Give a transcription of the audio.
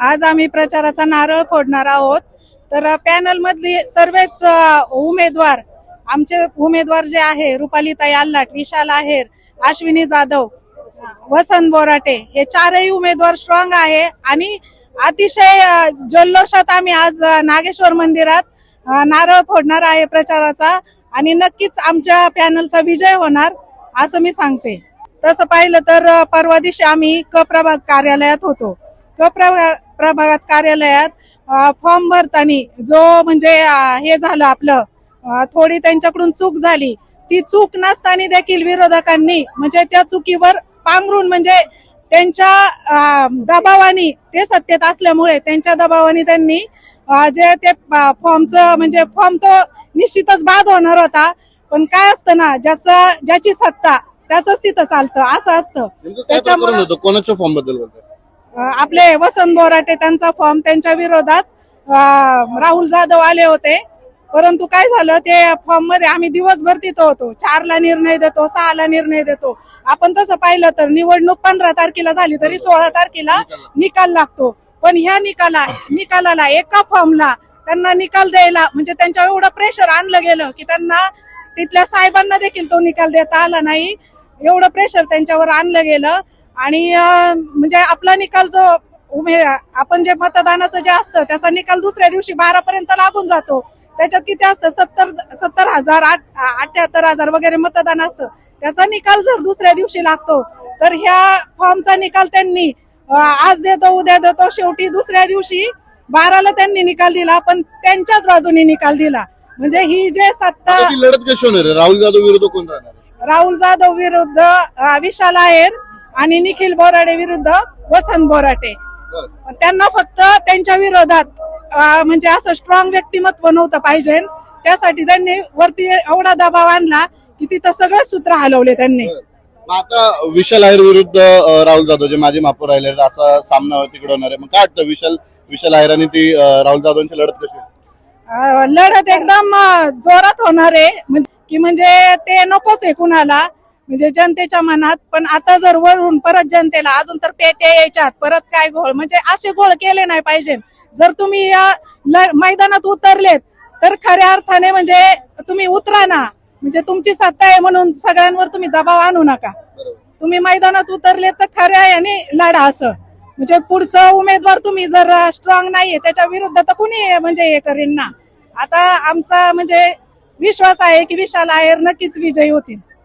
आज आम्ही प्रचाराचा नारळ फोडणार आहोत. तर पॅनल मधली सर्वच उमेदवार आमचे उमेदवार जे आहे रुपालीताई आल्लाट विशाल आहेर अश्विनी जाधव वसंत बोराटे हे चारही उमेदवार स्ट्रॉंग आहे. आणि अतिशय जल्लोषात आम्ही आज नागेश्वर मंदिरात नारळ फोडणार आहे प्रचाराचा. आणि नक्कीच आमच्या पॅनलचा विजय होणार असं मी सांगते. तसं पाहिलं तर परवा दिवशी आम्ही क प्रभाग कार्यालयात होतो. क प्रभा- प्रभागात कार्यालयात फॉर्म भरताना जो म्हणजे हे झालं आपलं थोडी त्यांच्याकडून चूक झाली ती चूक नसताना देखील विरोधकांनी म्हणजे त्या चुकीवर पांघरून म्हणजे त्यांच्या दबावाने ते सत्तेत असल्यामुळे त्यांच्या दबावाने त्यांनी जे ते फॉर्मचं म्हणजे फॉर्म तो निश्चितच बाद होणार होता. पण काय असतं ना ज्याचं ज्याची सत्ता त्याच तिथं चालतं असं असतं. त्याच्यामुळं- कोणाच्या फॉर्मबद्दल आपले वसंत बोराटे त्यांचा फॉर्म त्यांच्या विरोधात राहुल जाधव आले होते. परंतु काय झालं ते फॉर्ममध्ये आम्ही दिवसभर तिथं होतो. चारला निर्णय देतो सहाला निर्णय देतो. आपण तसं पाहिलं तर निवडणूक पंधरा तारखेला झाली तरी सोळा तारखेला निकाल लागतो. पण ह्या निकाला निकालाला एका फॉर्मला त्यांना निकाल द्यायला म्हणजे त्यांच्यावर एवढं प्रेशर आणलं गेलं की त्यांना तिथल्या साहेबांना देखील तो निकाल देता आला नाही. एवढं प्रेशर त्यांच्यावर आणलं गेलं. आणि म्हणजे आपला निकाल जो आपण जे मतदानाचं जे असतं त्याचा निकाल दुसऱ्या दिवशी बारा पर्यंत लागून जातो. त्याच्यात किती असतं? सत्तर सत्तर हजार आठ अठ्याहत्तर हजार वगैरे मतदान असतं. त्याचा निकाल जर दुसऱ्या दिवशी लागतो तर ह्या फॉर्मचा निकाल त्यांनी आज देतो उद्या देतो शेवटी दुसऱ्या दिवशी बाराला त्यांनी निकाल दिला पण त्यांच्याच बाजूने निकाल दिला. म्हणजे ही जे सत्ता लढत कशी होणार आहे? राहुल जाधव विरुद्ध कोण राहणार? राहुल जाधव विरुद्ध विशाल आहेर. आणि निखिल बोराडे विरुद्ध वसंत बोराटे. बरं. त्यांना फक्त त्यांच्या विरोधात म्हणजे असं स्ट्रॉंग व्यक्तिमत्व नव्हतं पाहिजे. त्यासाठी त्यांनी वरती एवढा दबाव आणला की तिथं सगळं सूत्र हलवले त्यांनी. आता विशाल आहेर विरुद्ध राहुल जाधव जे माझे मापूर राहिले असा सामना तिकडे होणार आहे. मग काय वाटतं विशाल विशाल आहेर आणि ती राहुल जाधवांची लढत कशी लढत एकदम जोरात होणार आहे. म्हणजे की म्हणजे ते नकोच आहे कुणाला. म्हणजे जनतेच्या मनात पण आता जर वरून परत जनतेला अजून तर पेट्या यायच्यात परत काय घोळ? म्हणजे असे घोळ केले नाही पाहिजे. जर तुम्ही या मैदानात उतरलेत तर खऱ्या अर्थाने म्हणजे तुम्ही उतरा ना. म्हणजे तुमची सत्ता आहे म्हणून सगळ्यांवर तुम्ही दबाव आणू नका. तुम्ही मैदानात उतरले तर खऱ्या याने लढा असं. म्हणजे पुढचं उमेदवार तुम्ही जर स्ट्रॉंग नाहीये त्याच्या विरुद्ध तर कुणी म्हणजे हे करीन ना. आता आमचा म्हणजे विश्वास आहे की विशाल आहेर नक्कीच विजयी होतील.